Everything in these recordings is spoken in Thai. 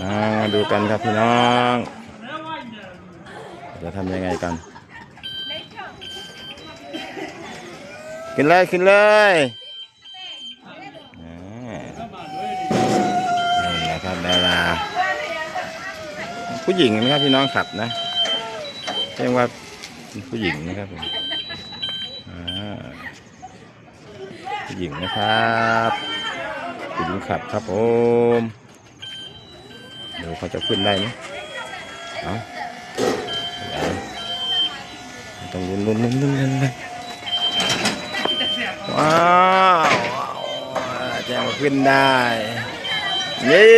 มาดูกันครับพี่น้องจะทำยังไงกันขึ้นเลยขึ้นเลยนี่นะครับดาราผู้หญิงนะครับพี่น้องขับนะเรียกว่าผู้หญิงนะครับผมผู้หญิงนะครับผู้หญิงขับครับผม ดี๋ยวเขาจะขึ้นได้ไหมเอาต้องลุ้นลุ้นลุ้นลุ้นลุ้นว้าวแจ้งขึ้นได้นี่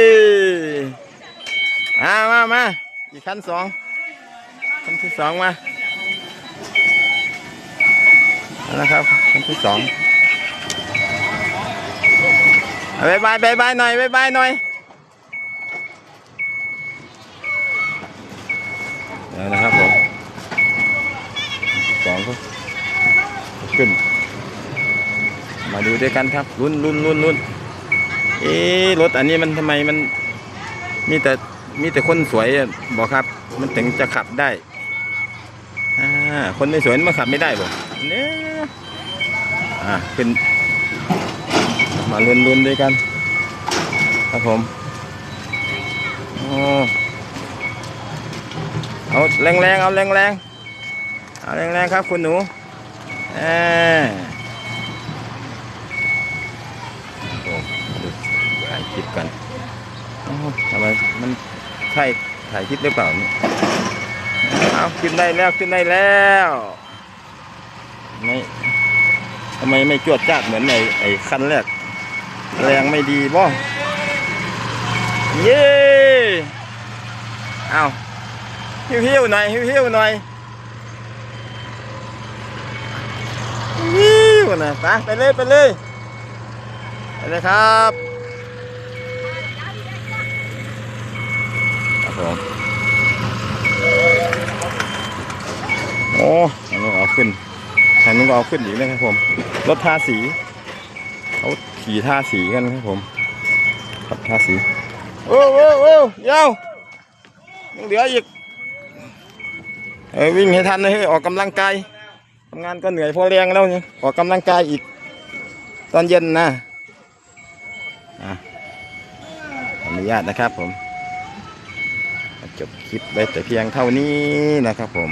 อามามาอีกขั้นสองขั้นที่สองมานะครับขั้นที่สองบายบายบายบายหน่อยบายบายหน่อยเดี๋ยว นะครับผมสองก็ขึ้น มาดูด้วยกันครับรุ่นรุ่นรุ่นรุ่นเอ๊รถอันนี้มันทำไมมัน มีแต่มีแต่คนสวยบอกครับ มันถึงจะขับได้อ่าคนไม่สวยมันขับไม่ได้บอกเนี่ยอ่าขึ้น มารุ่นรุ่นด้วยกัน ครับผมโอ้ เอาแรงแรงๆเอาแรงแรงๆเอาแรงแรงๆครับคุณหนูเออโอ้ดูถ่ายคลิปกันทำไมมันใช่ถ่ายคลิปหรือเปล่าเนี่ยเอาขึ้นได้แล้วขึ้นได้แล้วไม่ทำไมไม่จวดจ้าเหมือนไอ้ไอ้คันแรกแรงไม่ดีบ่เย้เอา หิวหิวๆหน่อยหิวหิวๆหน่อยหิวนะไปไปเลยไปเลยไปเลยครับครับผมโอ้อันนี้เอาขึ้นทางนู้นก็เอาขึ้นอีกนะครับผมรถทาสีเขาขี่ทาสีกันครับผมครับทาสีโอ้โอ้โอ้ยาวยังเหลืออีก เออวิ่งให้ทันนะเฮ้ยออกกำลังกายทำงานก็เหนื่อยพอแรงแล้วเนี่ยออกกำลังกายอีก ตอนเย็นนะอะออนุญาตนะครับผมจบคลิปไว้แต่เพียงเท่านี้นะครับผม